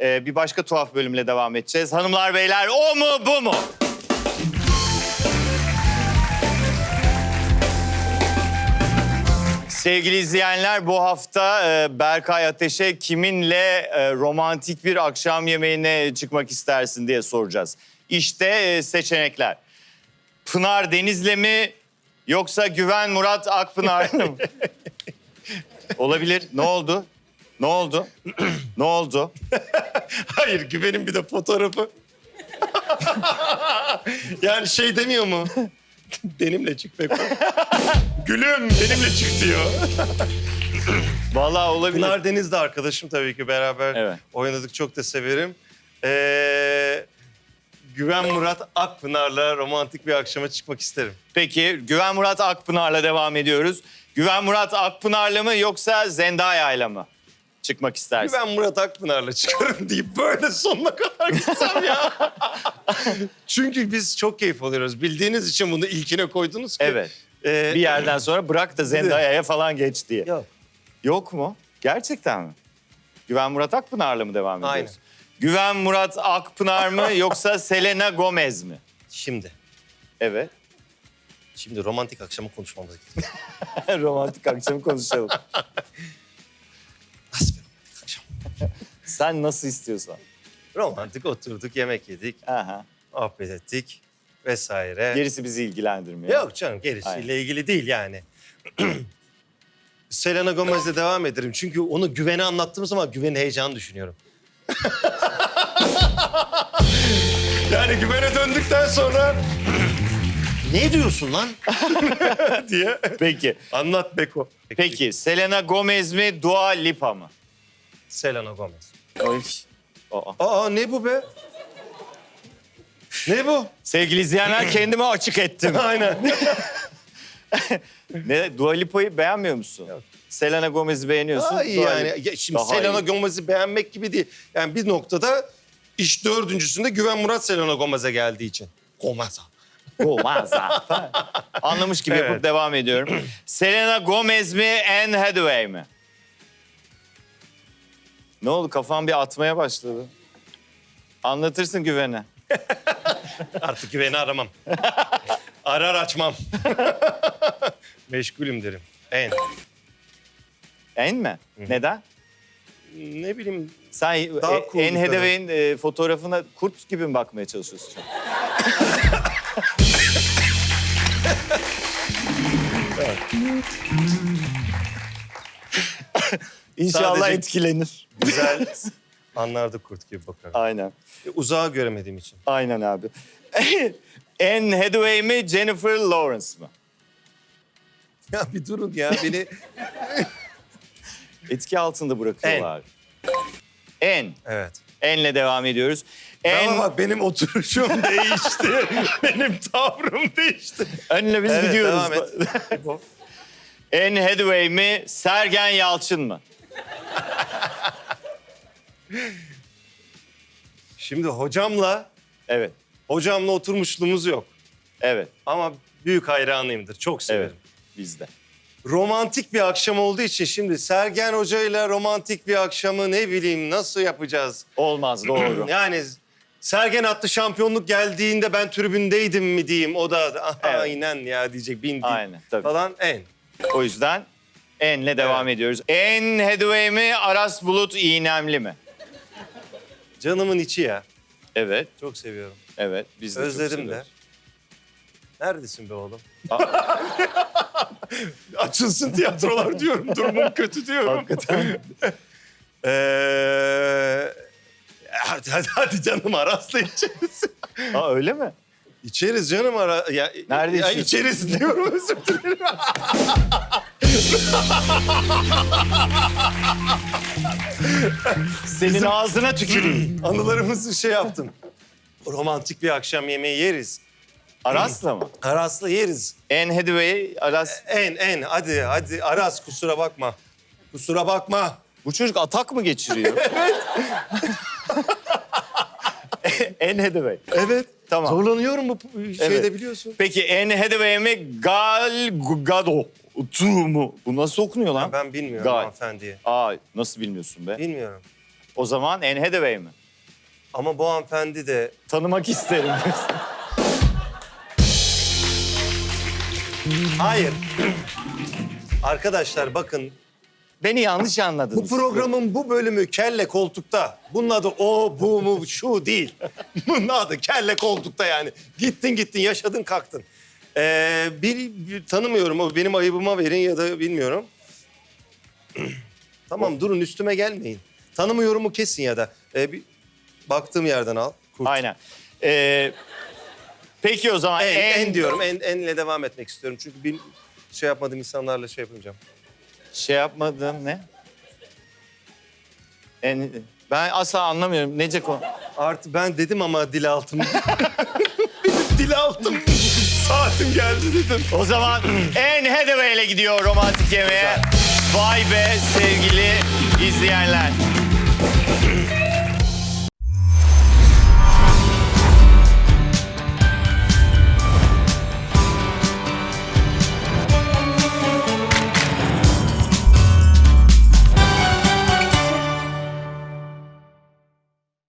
Ee, bir başka tuhaf bölümle devam edeceğiz. Hanımlar beyler o mu bu mu? Sevgili izleyenler bu hafta e, Berkay Ateş'e kiminle e, romantik bir akşam yemeğine çıkmak istersin diye soracağız. İşte e, seçenekler. Pınar Deniz'le mi yoksa Güven Murat Akpınar'la mı? Olabilir. Ne oldu? Ne oldu? ne oldu? Hayır güvenin bir de fotoğrafı. yani şey demiyor mu? benimle çık Beko. Gülüm benimle çık diyor. Vallahi olabilir. Pınar Deniz de arkadaşım tabii ki beraber Evet. oynadık çok da severim. Ee, Güven Murat Akpınar'la romantik bir akşama çıkmak isterim. Peki Güven Murat Akpınar'la devam ediyoruz. Güven Murat Akpınar'la mı yoksa Zendaya'yla mı çıkmak istersin? Güven Murat Akpınar'la çıkarım deyip böyle sonuna kadar gitsem ya. Çünkü biz çok keyif alıyoruz. Bildiğiniz için bunu ilkine koydunuz ki. Evet. Ee, Bir yerden sonra bırak da Zendaya'ya falan geç diye. Yok. Yok mu? Gerçekten mi? Güven Murat Akpınar'la mı devam ediyoruz? Aynen. Güven Murat Akpınar mı yoksa Selena Gomez mi? Şimdi. Evet. Şimdi romantik akşamı konuşmamız gerekiyor. Romantik akşamı konuşalım. Sen nasıl istiyorsan. Romantik oturduk, yemek yedik, Aha. muhabbet ettik vesaire. Gerisi bizi ilgilendirmiyor. Yok canım gerisiyle Aynen. ilgili değil yani. Selena Gomez'le devam ederim. Çünkü onu güvene anlattığım zaman güvenin heyecanı düşünüyorum. yani güvene döndükten sonra... ne diyorsun lan? diye. Peki. Anlat Beko. Peki Selena Gomez mi Dua Lipa mı? Selena Gomez. Ay. Aa. Aa ne bu be? Ne bu? Sevgili izleyenler kendimi açık ettim. Aynen. ne Dua Lipa'yı beğenmiyor musun? Yok. Selena Gomez'i beğeniyorsun. Daha iyi Dua yani. Lipa- Ya şimdi Daha Selena iyi. Gomez'i beğenmek gibi değil. Yani bir noktada iş dördüncüsünde Güven Murat Selena Gomez'e geldiği için. Gomez'a. Ha. Anlamış gibi yapıp Evet. devam ediyorum. Selena Gomez mi Anne Hathaway mi? Ne oldu kafam bir atmaya başladı. Anlatırsın güvene. Artık güveni aramam. Arar açmam. Meşgulüm derim. En. Anne mi? Neden? Ne bileyim Sen Daha e, cool bir Hathaway'in e, fotoğrafına kurt gibi mi bakmaya çalışıyorsun? şu an? İnşallah Sadece- etkilenir. güzel anlarda kurt gibi bakarım. Aynen. E, Uzağı göremediğim için. Aynen abi. Anne Hathaway mi Jennifer Lawrence mı? Ya bir durun ya beni... Etki altında bırakıyorlar. En. evet. En'le devam ediyoruz. En, Ama bak benim oturuşum değişti. benim tavrım değişti. Önle biz Evet, gidiyoruz. devam et. Anne Hathaway mi Sergen Yalçın mı? Şimdi hocamla, Evet. hocamla oturmuşluğumuz yok. Evet. Ama büyük hayranıyımdır. Çok severim. Evet. Bizde. Romantik bir akşam olduğu için şimdi Sergen Hoca ile romantik bir akşamı ne bileyim nasıl yapacağız? Olmaz doğru. Yani Sergen attı şampiyonluk geldiğinde ben tribündeydim mi diyeyim. O da "Ah, Evet. aynen ya diyecek bin Aynen, tabii. falan en. o yüzden En'le devam ediyoruz. Anne Hathaway mi Aras Bulut İğnemli mi? Canımın içi ya. Evet. Çok seviyorum. Evet. Biz de çok Özledim de. seviyoruz. Neredesin be oğlum? Açılsın tiyatrolar diyorum. Durumum kötü diyorum. Hakikaten. Ee, hadi, hadi, hadi canım Aras'la içeriz. Aa, öyle mi? İçeriz canım ara. Ya, Nerede ya içiyorsun? içeriz diyorum özür dilerim. Senin ağzına tüküreyim. Anılarımızı şey yaptım. Romantik bir akşam yemeği yeriz. Aras'la mı? Aras'la yeriz. Anne Hathaway, Aras. En en hadi hadi Aras kusura bakma. Kusura bakma. Bu çocuk atak mı geçiriyor? evet. Anne Hathaway. Evet. Tamam. Zorlanıyorum bu şeyde Evet. biliyorsun. Peki Anne Hathaway mi Gal Gadot mu? Bu nasıl okunuyor lan? Ben bilmiyorum Gal. hanımefendiyi. Aa nasıl bilmiyorsun be? Bilmiyorum. O zaman Anne Hathaway mi? Ama bu hanımefendi de Tanımak isterim. Hayır. Arkadaşlar bakın Beni yanlış anladınız. bu programın bu bölümü kelle koltukta. Bunun adı o, bu mu, şu değil. Bunun adı kelle koltukta yani. Gittin gittin yaşadın kalktın. Ee, bir, bir tanımıyorum o benim ayıbıma verin ya da bilmiyorum. tamam durun üstüme gelmeyin. Tanımıyorumu kesin ya da. Ee, bir, baktığım yerden al. Kurt. Aynen. Ee, peki o zaman En, en, diyorum. En, enle devam etmek istiyorum. Çünkü bir şey yapmadığım insanlarla şey yapmayacağım. Şey yapmadım ne? En, ben asla anlamıyorum. Nece konu? Artı ben dedim ama dil altım. dil altım. Saatim geldi dedim. O zaman Anne Hathaway ile gidiyor romantik yemeğe. Vay be sevgili izleyenler.